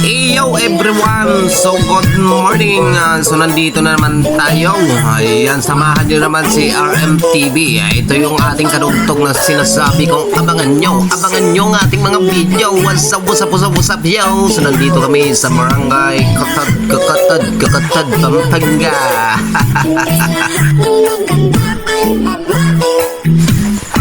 Yo everyone! So good morning! Ah, so nandito na naman tayo. Ayan, samahan nyo naman si RMTV. Ah, Ito yung ating kadugtog na sinasabi kong abangan nyo. Abangan nyo ang ating mga video. What's up, what's up, what's up, what's up, yo? So nandito kami sa barangay Kakatad, Kakatad, Kakatad, Pampanga.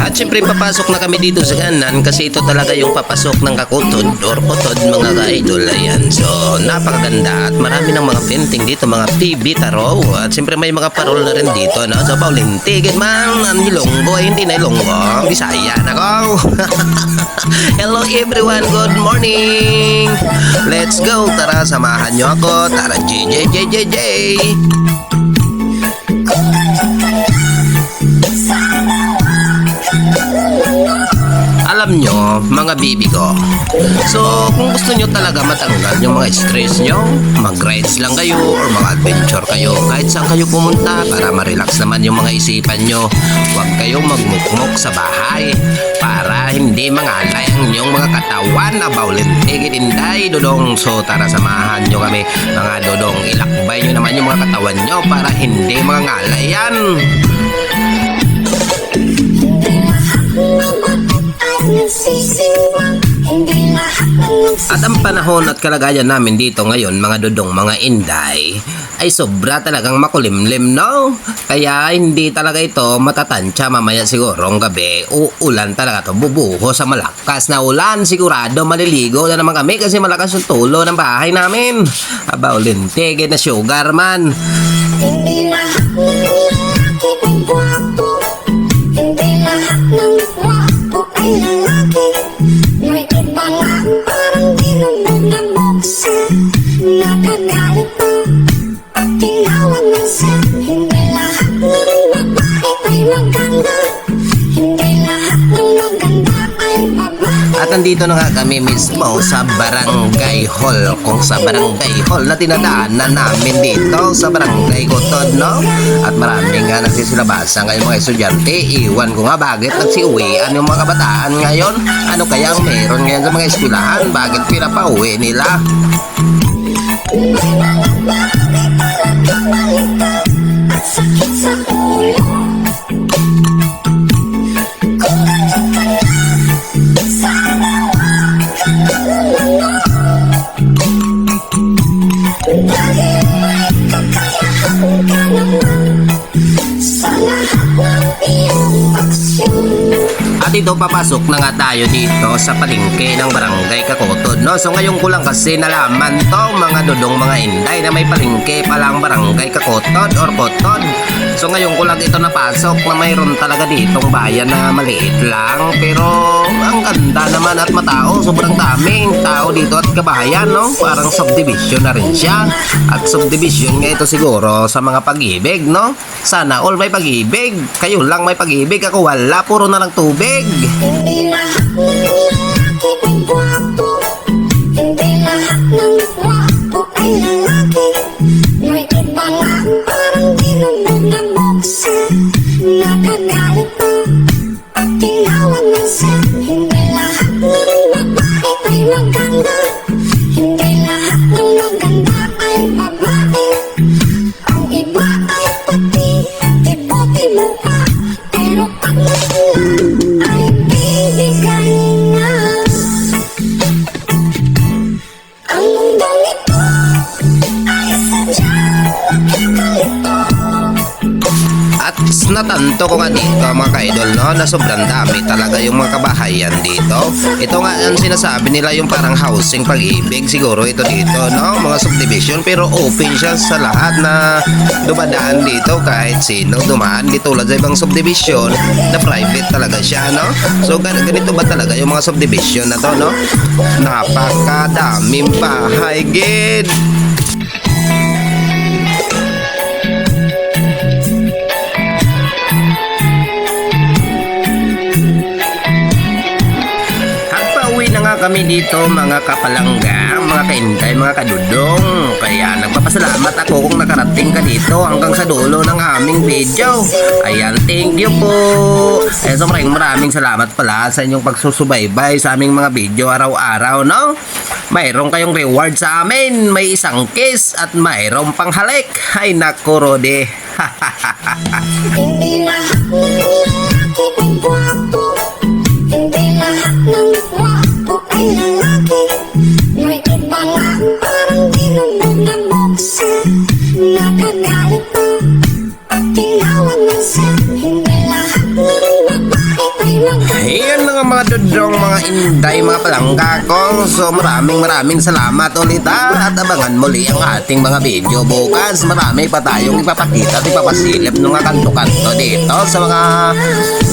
At syempre papasok na kami dito sa kanan kasi ito talaga yung papasok ng kakutod or kutod mga ka-idol. Ayan. So napakaganda at marami ng mga painting dito mga PB taro. At syempre may mga parol na rin dito. No? So Pauline, tigit man ang ilonggo ay hindi na ilonggo. Bisaya na ko. Hello everyone, good morning. Let's go. Tara, samahan nyo ako. Tara, JJ, JJ. Alam nyo, mga bibi ko. So, kung gusto nyo talaga matanggal yung mga stress nyo, mag-rides lang kayo or mag-adventure kayo kahit saan kayo pumunta para ma-relax naman yung mga isipan nyo. Huwag kayong magmukmok sa bahay para hindi mangalay ang inyong mga katawan na bawlin tigit inday dodong. So, tara samahan nyo kami mga dodong. Ilakbay nyo naman yung mga katawan nyo para hindi mangalay yan. At ang panahon at kalagayan namin dito ngayon, mga dudong, mga inday, ay sobra talagang makulimlim, no? Kaya hindi talaga ito matatansya mamaya siguro ang gabi. Uulan talaga to, bubuho sa malakas na ulan. Sigurado maliligo na naman kami kasi malakas yung tulo ng bahay namin. Aba, ulintigid na sugar man. Hindi lahat At nandito na nga kami mismo sa Barangay Hall. Kung sa Barangay Hall na tinadaanan namin dito sa Barangay Gotod, no? At marami nga nagsisilabasan ngayon mga estudyante. Iwan ko nga bakit nagsiuwian yung mga kabataan ngayon. Ano kaya ang meron ngayon sa mga eskwelahan? Bakit pinapauwi nila? At ito papasok na nga tayo dito sa palengke ng Barangay Kakotod, no? So ngayon ko lang kasi nalaman to mga dudong mga inday na may palengke palang Barangay Kakotod or Kotod. So ngayon ko lang ito napasok na mayroon talaga ditong bayan na maliit lang pero ang ganda naman at matao. Sobrang daming tao dito at kabahayan, no? Parang subdivision na rin siya. At subdivision nga ito siguro sa mga pag-ibig, no? Sana all may pag-ibig. Kayo lang may pag-ibig. Ako wala. Puro na lang tubig. Pero pag nakuha ay bibigay na Ang mundong ito ay sadyang nakakalito At natanto ko nga dito mga ka-idol no, na sobrang dami talaga yung mga kabahayan dito. Ito nga ang sinasabi nila yung parang housing pag-ibig siguro ito dito no, mga subdivision pero open siya sa lahat na dumadaan dito kahit sino dumaan dito tulad sa ibang subdivision na private talaga siya no. So gan- ganito ba talaga yung mga subdivision na to no? Napakadaming bahay gid. Kami dito mga kapalangga, mga kainday mga kadudong. Kaya nagpapasalamat ako kung nakarating ka dito hanggang sa dulo ng aming video. Ayan, thank you po. Eh, so maraming maraming salamat pala sa inyong pagsusubaybay sa aming mga video araw-araw, no? Mayroon kayong reward sa amin. May isang kiss at mayroong panghalik. Ay, naku, Rode. Hindi dudong, mga palangga ko. So maraming maraming salamat ulit ha. At abangan muli ang ating mga video bukas. Marami pa tayong ipapakita at ipapasilip ng mga kanto-kanto dito sa mga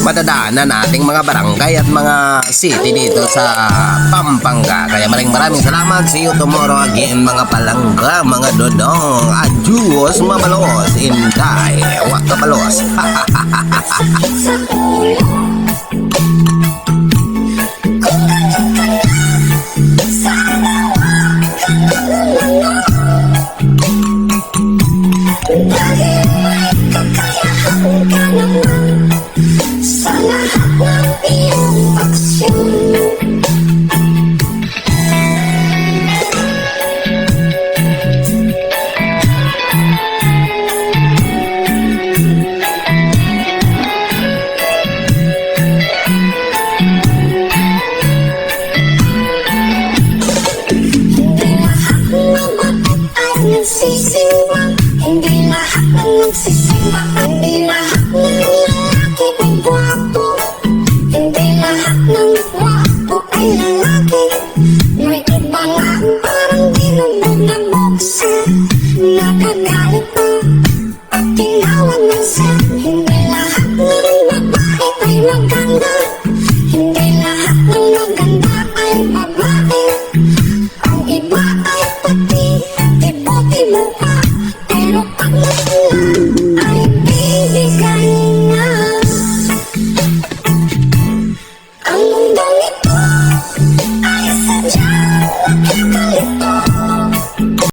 madadaanan nating mga barangay at mga city dito sa Pampanga. Kaya maraming maraming salamat. See you tomorrow again mga palangga, mga dudong. Adios, mabalos, inday. Wak kabalos. sa ulo Kung Hindi lahat ng lalaki ay ng gwapo ay lalaki May iba nga parang dinumog na buksa Nakagalit na at tinawag ng sir Hindi ng babae ay maganda Hindi lahat ng maganda ay babae ang iba ay pati, ibote mo